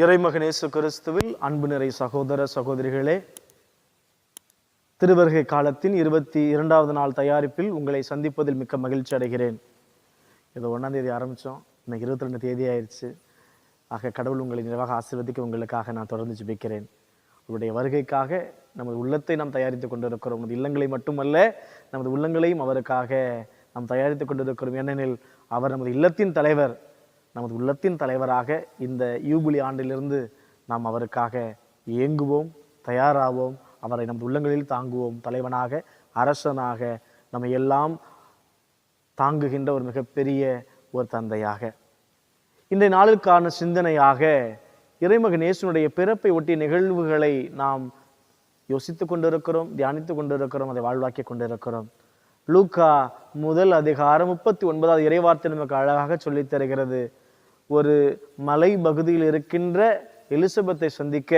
இறைமகனேசு கிறிஸ்துவில் அன்பு நிறை சகோதர சகோதரிகளே திருவருகை காலத்தின் இருபத்தி இரண்டாவது நாள் தயாரிப்பில் உங்களை சந்திப்பதில் மிக்க மகிழ்ச்சி அடைகிறேன். இது ஒன்றாம் தேதி ஆரம்பித்தோம் இன்னைக்கு இருபத்தி ரெண்டு தேதி ஆயிடுச்சு. ஆக கடவுள் உங்களை நிறைவாக ஆசீர்வதிக்க உங்களுக்காக நான் தொடர்ந்து ஜிபிக்கிறேன். உங்களுடைய வருகைக்காக நமது உள்ளத்தை நாம் தயாரித்துக் கொண்டிருக்கிறோம். நமது இல்லங்களை மட்டுமல்ல நமது உள்ளங்களையும் அவருக்காக நாம் தயாரித்துக் கொண்டிருக்கிறோம். ஏனெனில் அவர் நமது இல்லத்தின் தலைவர். நமது உள்ளத்தின் தலைவராக இந்த யூபிலி ஆண்டிலிருந்து நாம் அவருக்காக இயங்குவோம் தயாராவோம் அவரை நமது உள்ளங்களில் தாங்குவோம். தலைவனாக அரசனாக நம்ம எல்லாம் தாங்குகின்ற ஒரு மிகப்பெரிய ஒரு தந்தையாக. இன்றைய நாளுக்கான சிந்தனையாக இறைமகன் இயேசுனுடைய பிறப்பை ஒட்டிய நிகழ்வுகளை நாம் யோசித்துக் கொண்டிருக்கிறோம் தியானித்து கொண்டிருக்கிறோம் அதை வாழ்வாக்கி கொண்டிருக்கிறோம். லூக்கா முதல் அதிகாரம் முப்பத்தி ஒன்பதாவது இறைவார்த்தை நமக்கு அழகாக சொல்லித் தருகிறது. ஒரு மலை பகுதியில் இருக்கின்ற எலிசபெத்தை சந்திக்க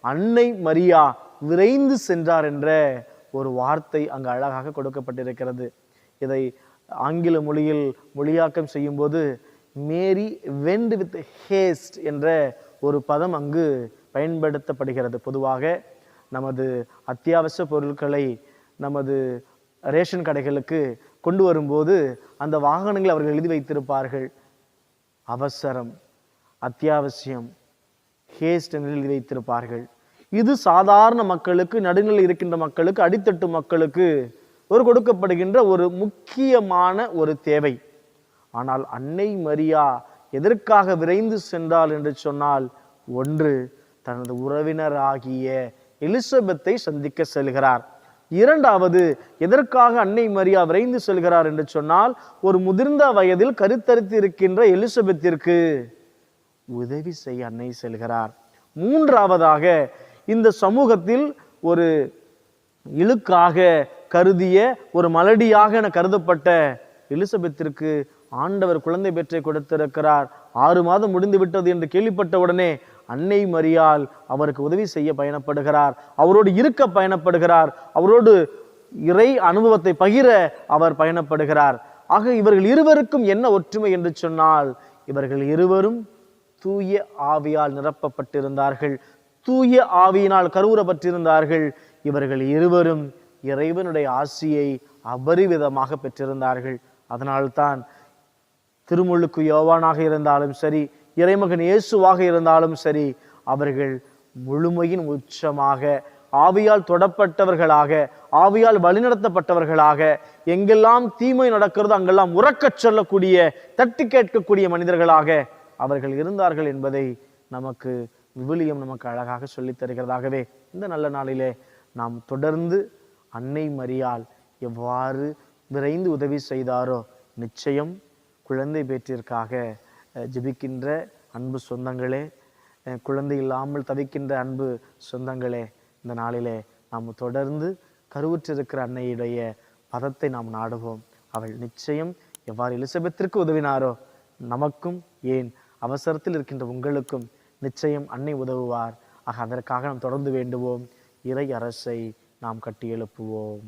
அன்னை மரியா விரைந்து சென்றார் என்ற ஒரு வார்த்தை அங்கு அழகாக கொடுக்கப்பட்டிருக்கிறது. இதை ஆங்கில மொழியில் மொழியாக்கம் செய்யும்போது மேரி வெண்ட் வித் ஹேஸ்ட் என்ற ஒரு பதம் அங்கு பயன்படுத்தப்படுகிறது. பொதுவாக நமது அத்தியாவசிய பொருட்களை நமது ரேஷன் கடைகளுக்கு கொண்டு வரும்போது அந்த வாகனங்களை அவர்கள் எழுதி வைத்திருப்பார்கள். அவசரம் அத்தியாவசியம் ஹேஸ்ட் என்று எழுதி வைத்திருப்பார்கள். இது சாதாரண மக்களுக்கு நடுநிலை இருக்கின்ற மக்களுக்கு அடித்தட்டு மக்களுக்கு ஒரு கொடுக்கப்படுகின்ற ஒரு முக்கியமான ஒரு தேவை. ஆனால் அன்னை மரியா எதற்காக விரைந்து சென்றாள் என்று சொன்னால் ஒன்று தனது உறவினராகிய எலிசபெத்தை சந்திக்க செல்கிறார். இரண்டாவது எதற்காக அன்னை மரியா விரைந்து செல்கிறார் என்று சொன்னால் ஒரு முதிர்ந்த வயதில் கருத்தரித்து இருக்கின்ற எலிசபெத்திற்கு உதவி செய்ய அன்னை செல்கிறார். மூன்றாவதாக இந்த சமூகத்தில் ஒரு இழுக்காக கருதிய ஒரு மலடியாக என கருதப்பட்ட எலிசபெத்திற்கு ஆண்டவர் குழந்தை பெற்றை கொடுத்திருக்கிறார். ஆறு மாதம் முடிந்து விட்டது என்று கேள்விப்பட்ட உடனே அன்னை மரியால் அவருக்கு உதவி செய்ய பயணப்படுகிறார். அவரோடு இருக்க பயணப்படுகிறார். அவரோடு இறை அனுபவத்தை பகிர அவர் பயணப்படுகிறார். ஆக இவர்கள் இருவருக்கும் என்ன ஒற்றுமை என்று சொன்னால் இவர்கள் இருவரும் தூய ஆவியால் நிரப்பப்பட்டிருந்தார்கள். தூய ஆவியினால் கருவுறப்பட்டிருந்தார்கள் இவர்கள் இருவரும் இறைவனுடைய ஆசியை அபரிவிதமாக பெற்றிருந்தார்கள். அதனால்தான் திருமுழுக்கு யோவானாக இருந்தாலும் சரி இறைமகன் இயேசுவாக இருந்தாலும் சரி அவர்கள் முழுமையின் உச்சமாக ஆவியால் தொடப்பட்டவர்களாக ஆவியால் வழிநடத்தப்பட்டவர்களாக எங்கெல்லாம் தீமை நடக்கிறதோ அங்கெல்லாம் உறக்கச் சொல்லக்கூடிய தட்டி கேட்கக்கூடிய மனிதர்களாக அவர்கள் இருந்தார்கள் என்பதை நமக்கு விவிலியம் நமக்கு அழகாக சொல்லித் தருகிறதாகவே இந்த நல்ல நாளிலே நாம் தொடர்ந்து அன்னை மரியால் எவ்வாறு விரைந்து உதவி செய்தாரோ நிச்சயம் குழந்தை பேற்றிற்காக ஜெபிக்கின்ற அன்பு சொந்தங்களே குழந்தை இல்லாமல் தவிக்கின்ற அன்பு சொந்தங்களே இந்த நாளிலே நாம் தொடர்ந்து கருவுற்றிருக்கிற அன்னையுடைய பதத்தை நாம் நாடுவோம். அவள் நிச்சயம் எவ்வாறு எலிசபெத்திற்கு உதவினாரோ நமக்கும் ஏன் அவசரத்தில் இருக்கின்ற உங்களுக்கும் நிச்சயம் அன்னை உதவுவார். ஆக அதற்காக நாம் தொடர்ந்து வேண்டுவோம். இறை அரசை நாம் கட்டி எழுப்புவோம்.